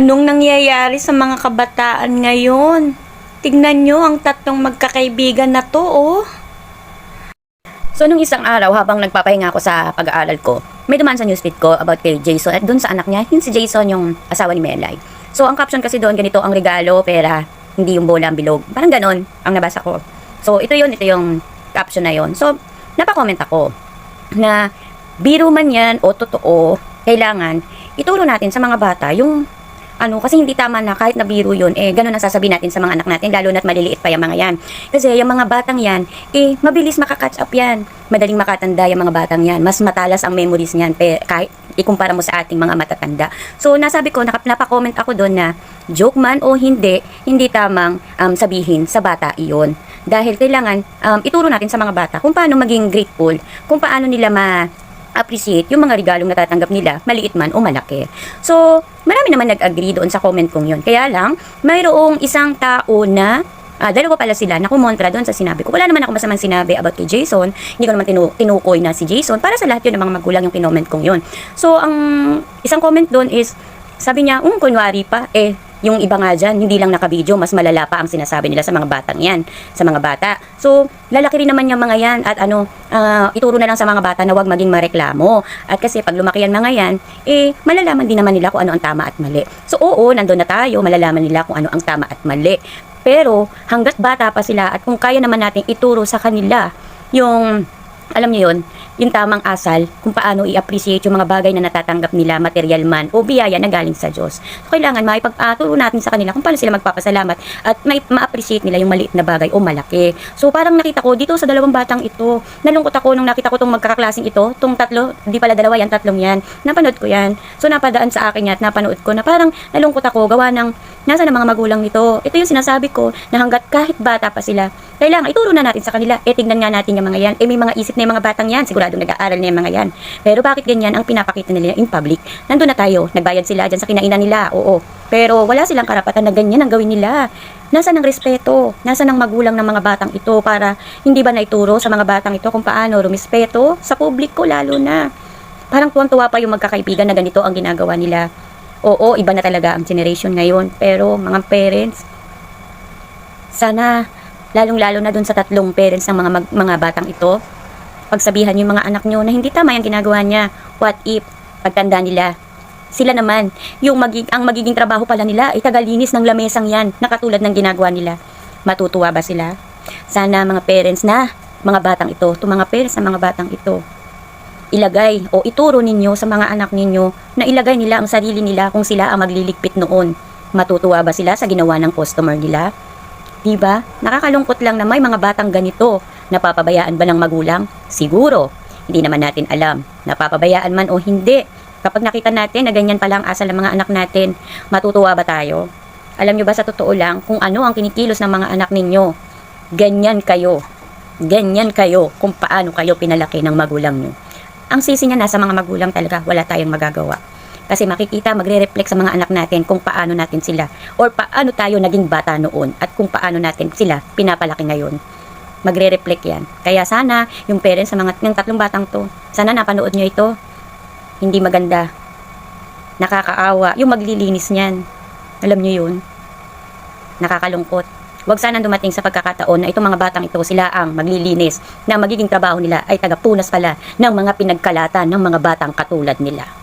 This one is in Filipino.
Anong nangyayari sa mga kabataan ngayon? Tignan nyo ang tatlong magkakaibigan na to, oh. So, nung isang araw, habang nagpapahinga ako sa pag-aaral ko, may dumaan sa newsfeed ko about kay Jason at dun sa anak niya, yun si Jason, yung asawa ni Melay. So, ang caption kasi doon, ganito ang regalo, pera, hindi yung bola ang bilog. Parang ganon ang nabasa ko. So, ito yun, ito yung caption na yun. So, napakomment ako na biro man yan o totoo, kailangan ituro natin sa mga bata yung ano, kasi hindi tama na kahit na biro yun, eh, ganun ang sasabihin natin sa mga anak natin, lalo na't maliliit pa yung mga yan. Kasi yung mga batang yan, eh, mabilis makakatch up yan. Madaling makatanda yung mga batang yan. Mas matalas ang memories niyan, pe, kahit ikumpara mo sa ating mga matatanda. So, nasabi ko, napakomment ako doon na, joke man o hindi, hindi tamang um, sabihin sa bata iyon. Dahil kailangan um, ituro natin sa mga bata kung paano maging grateful, kung paano nila ma appreciate yung mga regalong natatanggap nila, maliit man o malaki. So, marami naman nag-agree doon sa comment kong yun. Kaya lang, mayroong isang tao na Ah, dalawa pala sila na kumontra doon sa sinabi ko. Wala naman ako masamang sinabi about kay Jason. Hindi ko naman tinu- tinukoy na si Jason. Para sa lahat yun ng mga magulang yung kinoment kong yun. So, ang isang comment doon is, sabi niya, um, kunwari pa, eh, yung iba nga dyan, hindi lang nakabidyo, mas malala pa ang sinasabi nila sa mga batang yan, sa mga bata. So, lalaki rin naman yung mga yan at ano, ah, ituro na lang sa mga bata na wag maging mareklamo. At kasi pag lumaki yan mga yan, eh, malalaman din naman nila kung ano ang tama at mali. So, oo, nandun na tayo, malalaman nila kung ano ang tama at mali. Pero, hanggat bata pa sila at kung kaya naman nating ituro sa kanila yung alam niyo yun, yung tamang asal kung paano i-appreciate yung mga bagay na natatanggap nila, material man o biyaya na galing sa Diyos. So, kailangan maipagturo natin sa kanila kung paano sila magpapasalamat at may ma-appreciate nila yung maliit na bagay o malaki. So, parang nakita ko dito sa dalawang batang ito, nalungkot ako nung nakita ko tong magkaklasing ito, tong tatlo, di pala dalawa yan, tatlong yan. Napanood ko yan. So, napadaan sa akin yan at napanood ko na parang nalungkot ako gawa ng nasa ng mga magulang nito. Ito yung sinasabi ko na hanggat kahit bata pa sila, kailangan ituro na natin sa kanila. Eh, tignan nga natin yung mga yan. Eh, may mga isip na yung mga batang yan. Siguradong nag-aaral na yung mga yan. Pero bakit ganyan ang pinapakita nila in public? Nandun na tayo. Nagbayad sila dyan sa kinainan nila. Oo. Pero wala silang karapatan na ganyan ang gawin nila. Nasa ng respeto? Nasa ng magulang ng mga batang ito para hindi ba naituro sa mga batang ito kung paano rumispeto sa publiko lalo na. Parang tuwang-tuwa pa yung magkakaibigan na ganito ang ginagawa nila. Oo, iba na talaga ang generation ngayon. Pero mga parents, sana lalong-lalo na dun sa tatlong parents ng mga mga batang ito, pagsabihan yung mga anak nyo na hindi tama yung ginagawa niya. What if, pagtanda nila, sila naman, yung magig ang magiging trabaho pala nila ay tagalinis ng lamesang yan na katulad ng ginagawa nila. Matutuwa ba sila? Sana mga parents na, mga batang ito, to mga parents ng mga batang ito, ilagay o ituro ninyo sa mga anak ninyo na ilagay nila ang sarili nila kung sila ang magliligpit noon. Matutuwa ba sila sa ginawa ng customer nila? Diba? Nakakalungkot lang na may mga batang ganito. Napapabayaan ba ng magulang? Siguro. Hindi naman natin alam. Napapabayaan man o hindi. Kapag nakita natin na ganyan pala ang asal ng mga anak natin, matutuwa ba tayo? Alam nyo ba sa totoo lang kung ano ang kinikilos ng mga anak ninyo? Ganyan kayo. Ganyan kayo kung paano kayo pinalaki ng magulang nyo. Ang sisi niya nasa mga magulang talaga, wala tayong magagawa. Kasi makikita, magre-reflect sa mga anak natin kung paano natin sila or paano tayo naging bata noon at kung paano natin sila pinapalaki ngayon. Magre-reflect yan. Kaya sana, yung parents sa mga ng tatlong batang to, sana napanood nyo ito. Hindi maganda. Nakakaawa. Yung maglilinis niyan. Alam nyo yun? Nakakalungkot. Huwag sana dumating sa pagkakataon na itong mga batang ito sila ang maglilinis na magiging trabaho nila ay tagapunas pala ng mga pinagkalatan ng mga batang katulad nila.